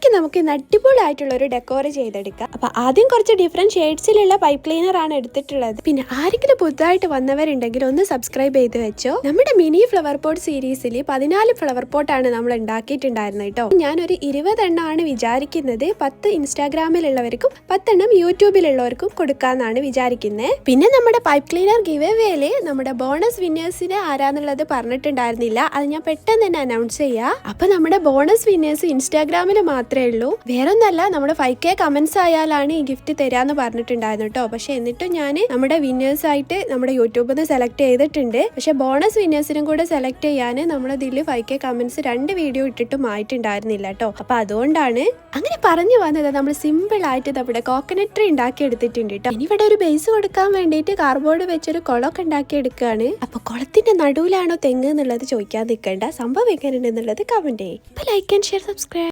like നമുക്ക് ഇന്ന് അടിപൊളിയായിട്ടുള്ള ഒരു ഡെക്കോർ ചെയ്തെടുക്കാം. അപ്പൊ ആദ്യം കുറച്ച് ഡിഫറെന്റ് ഷെയ്ഡ്സിലുള്ള പൈപ്പ് ക്ലീനർ ആണ് എടുത്തിട്ടുള്ളത്. പിന്നെ ആരെങ്കിലും പുതുതായിട്ട് വന്നവരുണ്ടെങ്കിൽ ഒന്ന് സബ്സ്ക്രൈബ് ചെയ്ത് വെച്ചോ. നമ്മുടെ മിനി ഫ്ലവർ പോട്ട് സീരീസിൽ പതിനാല് ഫ്ലവർ പോട്ടാണ് നമ്മൾ ഉണ്ടാക്കിയിട്ടുണ്ടായിരുന്നത് കേട്ടോ. ഞാനൊരു ഇരുപതെണ്ണമാണ് വിചാരിക്കുന്നത്. പത്ത് ഇൻസ്റ്റാഗ്രാമിലുള്ളവർക്കും പത്തെണ്ണം യൂട്യൂബിലുള്ളവർക്കും കൊടുക്കാന്നാണ് വിചാരിക്കുന്നത് പിന്നെ നമ്മുടെ പൈപ്പ് ക്ലീനർ ഗിവ് വേൽ നമ്മുടെ ബോണസ് വിന്നേഴ്സിന് ആരാന്നുള്ളത് പറഞ്ഞിട്ടുണ്ടായിരുന്നില്ല. അത് ഞാൻ പെട്ടെന്ന് തന്നെ അനൗൺസ് ചെയ്യാം. അപ്പൊ നമ്മുടെ ബോണസ് വിന്നേഴ്സ് ഇൻസ്റ്റാഗ്രാമിൽ മാത്രമേ ഉള്ളൂ. വേറൊന്നല്ല നമ്മുടെ ഫൈവ് കെ കമന്റ്സ് ആയാലാണ് ഈ ഗിഫ്റ്റ് തരാന്ന് പറഞ്ഞിട്ടുണ്ടായിരുന്നു കേട്ടോ പക്ഷെ എന്നിട്ടും ഞാൻ നമ്മുടെ വിന്നേഴ്സ് ആയിട്ട് നമ്മുടെ യൂട്യൂബിൽ നിന്ന് സെലക്ട് ചെയ്തിട്ടുണ്ട്. പക്ഷെ ബോണസ് വിന്നേഴ്സിനും കൂടെ സെലക്ട് ചെയ്യാൻ നമ്മുടെ ഇതിൽ ഫൈവ് കെ കമന്റ്സ് രണ്ട് വീഡിയോ ഇട്ടിട്ടും ആയിട്ടുണ്ടായിരുന്നില്ല കേട്ടോ അപ്പൊ അതുകൊണ്ടാണ് അങ്ങനെ പറഞ്ഞു വന്നത്. നമ്മൾ സിമ്പിൾ ആയിട്ട് നമ്മുടെ കോക്കനട്ട് ട്രീ ഉണ്ടാക്കി എടുത്തിട്ടുണ്ട് കേട്ടോ ഇനി ഇവിടെ ഒരു ബേസ് കൊടുക്കാൻ വേണ്ടിയിട്ട് കാർബോർഡ് വെച്ചൊരു കുളമൊക്കെ ഉണ്ടാക്കി എടുക്കുകയാണ് അപ്പൊ കുളത്തിന്റെ നടുവിലാണോ തെങ്ങ് എന്നുള്ളത് ചോദിക്കാൻ നിൽക്കേണ്ട. സംഭവം എങ്ങനെയുണ്ടെന്നുള്ളത് കമന്റ് ചെയ്യും. Like and share subscribe